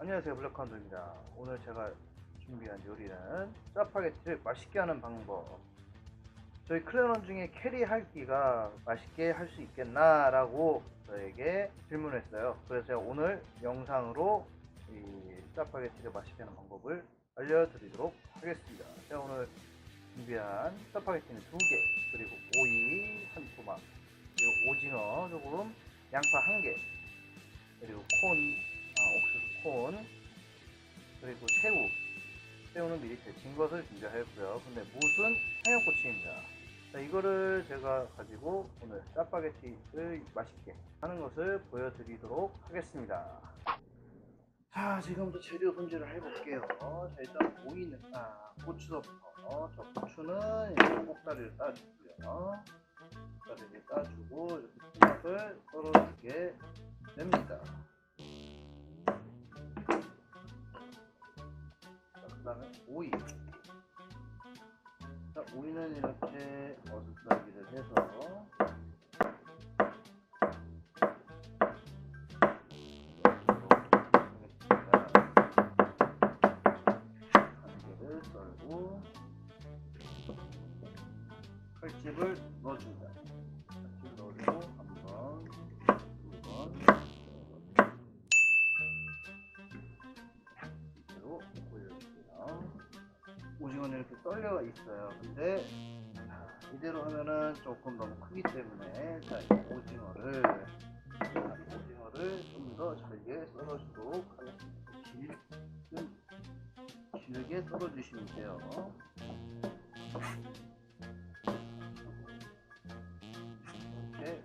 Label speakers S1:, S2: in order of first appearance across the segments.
S1: 안녕하세요. 블랙카운트입니다. 오늘 제가 준비한 요리는 짜파게티를 맛있게 하는 방법. 저희 클레넌 중에 캐리 할기가 맛있게 할 수 있겠나 라고 저에게 질문했어요. 그래서 제가 오늘 영상으로 이 짜파게티를 맛있게 하는 방법을 알려드리도록 하겠습니다. 제가 오늘 준비한 짜파게티는 두 개 그리고 오이 한 토막 그리고 오징어 조금 양파 한개 그리고 콘 콘 그리고 새우. 새우는 미리 데친 것을 준비하였고요. 근데 무슨 청양고추입니다. 자, 이거를 제가 가지고 오늘 짜파게티를 맛있게 하는 것을 보여드리도록 하겠습니다. 자 지금부터 재료 손질을 해볼게요. 자 일단 오이는 아 고추부터. 저 고추는 꼭다리를 따주고요. 꼭다리를 따주고 이렇게 토막을 썰어주게 됩니다 다음에 오이. 자, 오이는 이렇게 어슷썰기를 해서 썰고 칼집을 넣어줍니다. 오징어는 이렇게 썰려 있어요. 근데 자, 이대로 하면은 조금 너무 크기 때문에 자, 이 오징어를 자, 오징어를 좀 더 잘게 썰어주도록 하겠습니다. 길, 좀 길게 썰어주시면 돼요. 이렇게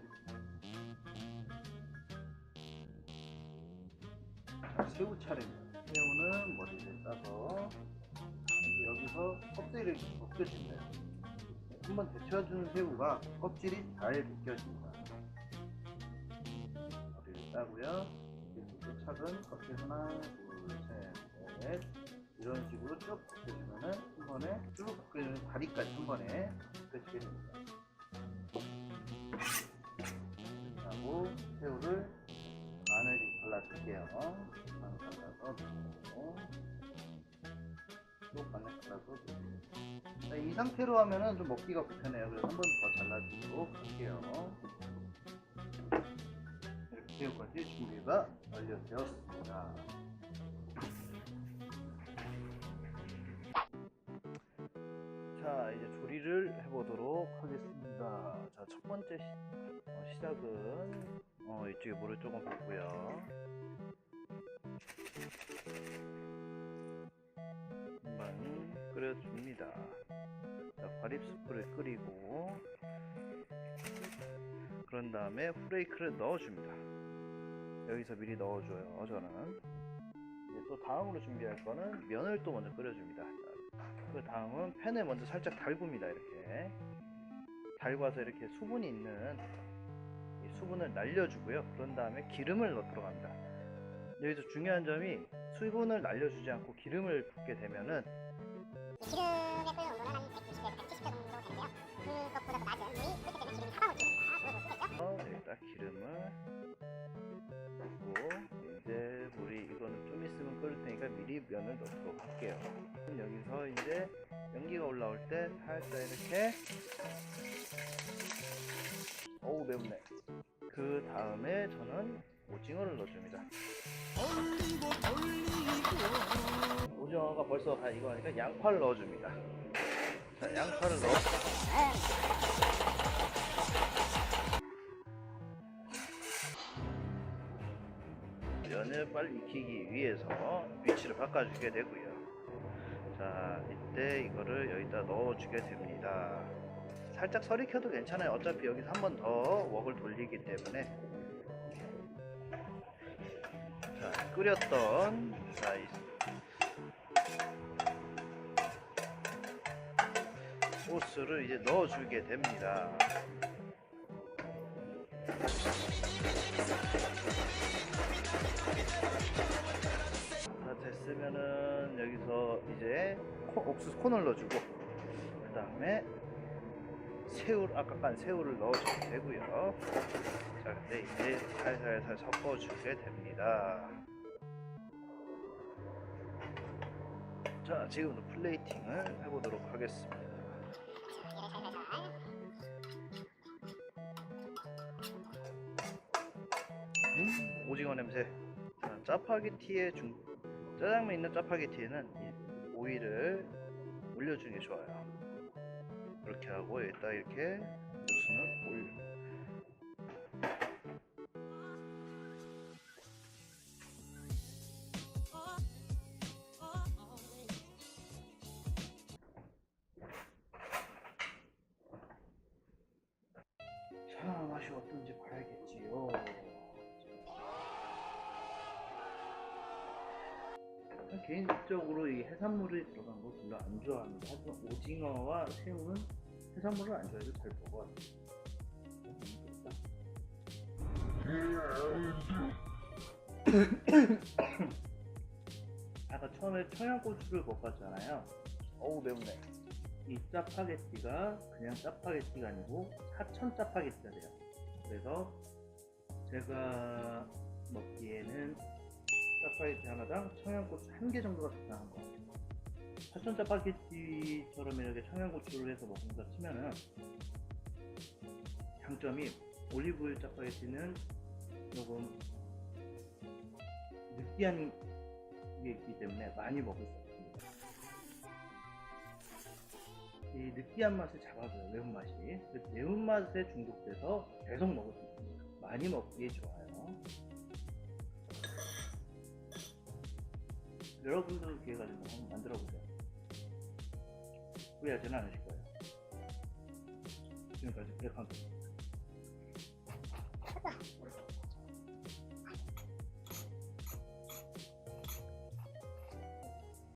S1: 자, 새우 차례입니다. 새우는 머리를 따서 여기서 껍질을 벗겨줍니다. 한번 데쳐준 새우가 껍질이 잘 벗겨집니다. 머리를 따고요. 그리고 착은 껍질 하나, 둘, 셋, 넷 이런 식으로 쭉 벗겨주면은 한 번에 쭉 벗겨주는 다리까지 한 번에 벗겨지게 됩니다. 하고 새우를 마늘이 발라줄게요. 마늘 발라서 넣고 자, 이 상태로 하면은 좀 먹기가 불편해요. 그래서 한 번 더 잘라주도록 할게요. 이렇게 새우까지 준비가 완료되었습니다. 자 이제 조리를 해보도록 하겠습니다. 자 첫 번째 시, 어, 시작은 어, 이쪽에 물을 조금 붓고요. 끓여줍니다. 자, 과립 스프를 끓이고 그런 다음에 후레이크를 넣어줍니다. 여기서 미리 넣어줘요. 저는 또 다음으로 준비할 거는 면을 또 먼저 끓여줍니다. 자, 그 다음은 팬을 먼저 살짝 달굽니다. 이렇게 달궈서 이렇게 수분이 있는 이 수분을 날려주고요. 그런 다음에 기름을 넣도록 합니다. 여기서 중요한 점이 수분을 날려주지 않고 기름을 붓게 되면은
S2: 이 기름의 끓는 온도는 한 160도에서 170도 정도 되는데요. 그것보다 더 낮은 물이 끓기 때문에 기름이 사방울 튀니까 그걸 못 겠죠
S1: 어, 여기다 기름을 붓고 이제 물이 이거는 좀 있으면 끓을 테니까 미리 면을 할게요. 그럼 여기서 이제 연기가 올라올 때 살짝 이렇게 어우 매운네. 그 다음에 저는 오 징어를 넣어줍니다. 오징어가 벌써 다 하니까 양파를 넣어줍니다. 자, 양파를 넣어. 면을 빨리 익히기 위해서 위치를 바꿔주게 되고요. 자, 이때 이거를 여기다 넣어주게 됩니다. 살짝 설익혀도 괜찮아요. 어차피 여기서 한 번 더 웍을 돌리기 때문에. 자, 끓였던 자, 이 소스를 이제 넣어주게 됩니다. 다 됐으면은 여기서 이제 코- 옥수수 콘을 넣어주고 그 다음에 새우 아까 깐 새우를 넣어주면 되고요. 자 근데 이제 살살살 섞어주게 됩니다. 자, 지금부터 플레이팅을 해보도록 하겠습니다. 음, 오징어 냄새. 자, 짜파게티에 중 짜장면 있는 짜파게티에는 이 오이를 올려주는 게 좋아요. 그렇게 하고 여기다 이렇게 무순을 올려. 자, 맛이 어떤지 봐야겠지요. 개인적으로 이 해산물이 들어간 거 별로 안 좋아합니다. 하지만 오징어와 새우는 해산물을 안 좋아해도 잘 먹어요. 아까 처음에 청양고추를 볶았잖아요. 어우 매운네. 이 짜파게티가 그냥 짜파게티가 아니고 사천 짜파게티가 돼요. 그래서 제가 먹기에는 짜파게티 하나당 청양고추 한 개 정도가 적당한 것 같아요. 사천 짜파게티처럼 이렇게 청양고추를 해서 먹는다 치면은 장점이 올리브오일 짜파게티는 조금 느끼한 게 있기 때문에 많이 먹을 수 없습니다. 이 느끼한 맛을 잡아줘요 매운맛이 그 매운맛에 중독돼서 계속 먹을 수 있습니다 많이 먹기에 좋아요 여러분들도 기회가 되면 한번 만들어 보세요. 후회하지는 않으실 거예요. 지금까지 백한입니다